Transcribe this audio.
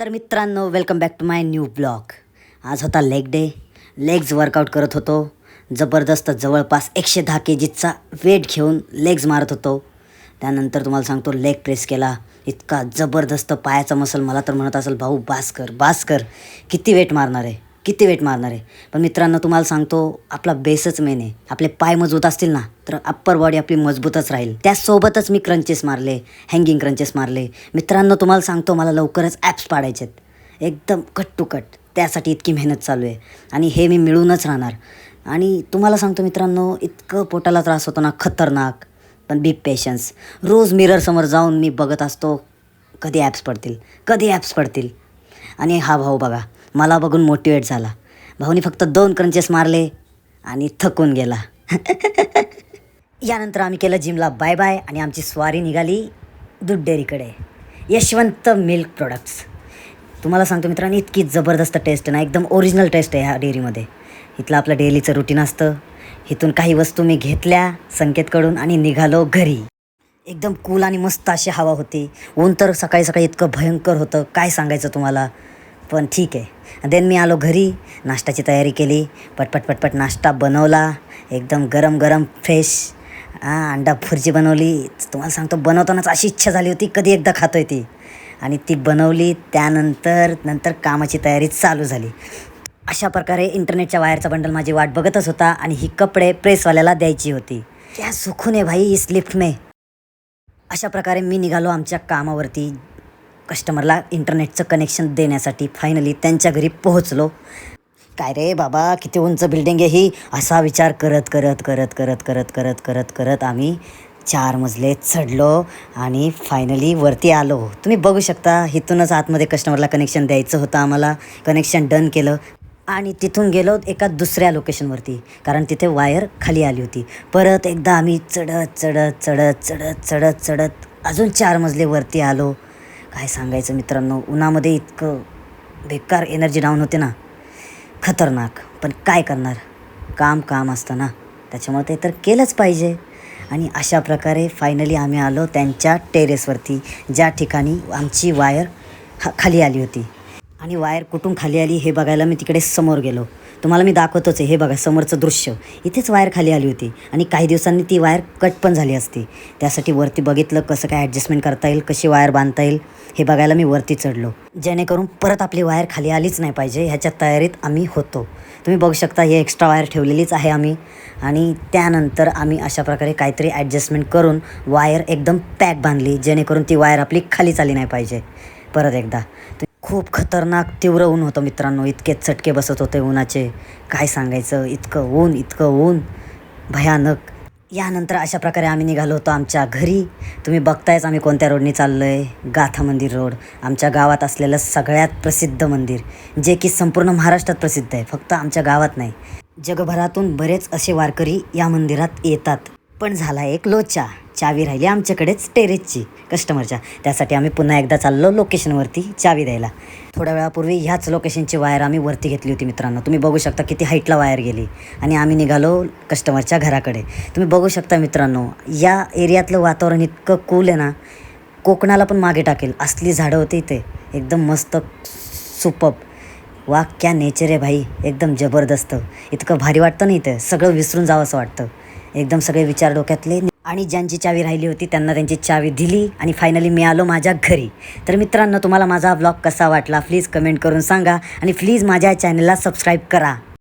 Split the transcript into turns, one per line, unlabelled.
तर मित्रांनो welcome back to my new blog आज होता लेग डे लेग्स वर्कआउट करत होतो. जबरदस्त जवळपास एकशे दहा के जीचा वेट घेऊन लेग्स मारत होतो. त्यानंतर तुम्हाला सांगतो लेग प्रेस केला. इतका जबरदस्त पायाचा मसल मला तर म्हणत असेल भाऊ बास कर बास कर. किती वेट मारणार आहे? किती वेट मारणार आहे? पण मित्रांनो तुम्हाला सांगतो आपला बेसच मेन आहे. आपले पाय मजबूत असतील ना तर अप्पर बॉडी आपली मजबूतच राहील. त्यासोबतच मी क्रंचेस मारले हँगिंग क्रंचेस मारले. मित्रांनो तुम्हाला सांगतो मला लवकरच ॲप्स पाडायचे आहेत. एकदम कट टू कट त्यासाठी इतकी मेहनत चालू आहे. आणि हे मी मिळूनच राहणार. आणि तुम्हाला सांगतो मित्रांनो इतकं पोटाला त्रास होतो ना खतरनाक. पण बी पेशन्स रोज मिररसमोर जाऊन मी बघत असतो कधी ॲप्स पडतील? कधी ॲप्स पडतील? आणि हा भाऊ बघा मला बघून मोटिवेट झाला. भाऊनी फक्त दोन क्रंचेस मारले आणि थकून गेला. यानंतर आम्ही केलं जिमला बाय बाय आणि आमची स्वारी निघाली दूध डेअरीकडे. यशवंत मिल्क प्रोडक्ट्स तुम्हाला सांगतो मित्रांनो इतकी जबरदस्त टेस्ट आहे ना एकदम ओरिजिनल टेस्ट आहे ह्या डेअरीमध्ये. इथलं आपलं डेलीचं रुटीन असतं. इथून काही वस्तू मी घेतल्या संकेतकडून आणि निघालो घरी. एकदम कूल आणि मस्त अशी हवा होती. ऊन तर सकाळी सकाळी इतकं भयंकर होतं. काय सांगायचं तुम्हाला? पण ठीक आहे. देन मी आलो घरी नाश्त्याची तयारी केली पटपट पटपट नाश्ता बनवला एकदम गरम गरम फ्रेश अंडा भुर्जी बनवली. तुम्हाला सांगतो बनवतानाच अशी इच्छा झाली होती कधी एकदा खातोय ती. आणि ती बनवली त्यानंतर नंतर कामाची तयारी चालू झाली. अशा प्रकारे इंटरनेटच्या वायरचा बंडल माझी वाट बघतच होता आणि ही कपडे प्रेसवाल्याला द्यायची होती. क्या सुखून आहे भाई इस लिफ्ट में. अशा प्रकारे मी निघालो आमच्या कामावरती. कस्टमरला इंटरनेटचं कनेक्शन देण्यासाठी फायनली त्यांच्या घरी पोहोचलो. काय रे बाबा किती उंच बिल्डिंग आहे ही? असा विचार करत करत करत करत करत करत करत करत आम्ही चार मजले चढलो आणि फायनली वरती आलो. तुम्ही बघू शकता इथूनच आतमध्ये कस्टमरला कनेक्शन द्यायचं होतं आम्हाला. कनेक्शन डन केलं. आणि तिथून गेलो एका दुसऱ्या लोकेशनवरती कारण तिथे वायर खाली आली होती. परत एकदा आम्ही चढत चढत चढत चढत चढत चढत अजून चार मजले वरती आलो. काय सांगायचं मित्रांनो? उन्हामध्ये इतकं बेकार एनर्जी डाऊन होते ना. खतरनाक. पण काय करणार? काम काम असतं ना त्याच्यामुळे ते तर केलंच पाहिजे. आणि अशा प्रकारे फायनली आम्ही आलो त्यांच्या टेरेसवरती ज्या ठिकाणी आमची वायर हा खाली आली होती. आणि वायर कुठून खाली आली हे बघायला मी तिकडे समोर गेलो. तुम्हाला मी दाखवतोच आहे हे बघा समोरचं दृश्य. इथेच वायर खाली आली होती आणि काही दिवसांनी ती वायर कट पण झाली असती. त्यासाठी वरती बघितलं कसं काय ॲडजस्टमेंट करता येईल कशी वायर बांधता येईल हे बघायला मी वरती चढलो. जेणेकरून परत आपली वायर खाली आलीच नाही पाहिजे ह्याच्या तयारीत आम्ही होतो. तुम्ही बघू शकता हे एक्स्ट्रा वायर ठेवलेलीच आहे आम्ही. आणि त्यानंतर आम्ही अशा प्रकारे काहीतरी ॲडजस्टमेंट करून वायर एकदम पॅक बांधली जेणेकरून ती वायर आपली खालीच आली नाही पाहिजे. परत एकदा. खूप खतरनाक तीव्र ऊन होतं मित्रांनो. इतके चटके बसत होते उन्हाचे. काय सांगायचं? इतकं ऊन इतकं ऊन. भयानक. यानंतर अशा प्रकारे आम्ही निघालो होतो आमच्या घरी. तुम्ही बघतायच आम्ही कोणत्या रोडनी चाललो आहे गाथा मंदिर रोड आमच्या गावात असलेलं सगळ्यात प्रसिद्ध मंदिर. जे की संपूर्ण महाराष्ट्रात प्रसिद्ध आहे. फक्त आमच्या गावात नाही. जगभरातून बरेच असे वारकरी या मंदिरात येतात. पण झाला एक लोचा. चावी राहिली आमच्याकडेच टेरेसची कस्टमरच्या त्यासाठी आम्ही पुन्हा एकदा चाललो लोकेशनवरती चावी द्यायला. थोड्या वेळापूर्वी ह्याच लोकेशनची वायर आम्ही वरती घेतली होती मित्रांनो. तुम्ही बघू शकता किती हाईटला वायर गेली. आणि आम्ही निघालो कस्टमरच्या घराकडे. तुम्ही बघू शकता मित्रांनो या एरियातलं वातावरण इतकं कूल आहे ना कोकणाला पण मागे टाकेल. असली झाडं होती इथे. एकदम मस्त सुपप वा क्या नेचर आहे भाई. एकदम जबरदस्त. इतकं भारी वाटतं ना इथं. सगळं विसरून जावं असं वाटतं. एकदम सगळे विचार डोक्यातले आणि ज्यांची चावी राहिली होती त्यांना त्यांची चावी दिली आणि फायनली मी आलो माझ्या घरी. तर मित्रांनो तुम्हाला माझा ब्लॉग कसा वाटला? प्लीज कमेंट करून सांगा आणि प्लीज माझ्या चॅनलला सबस्क्राईब करा.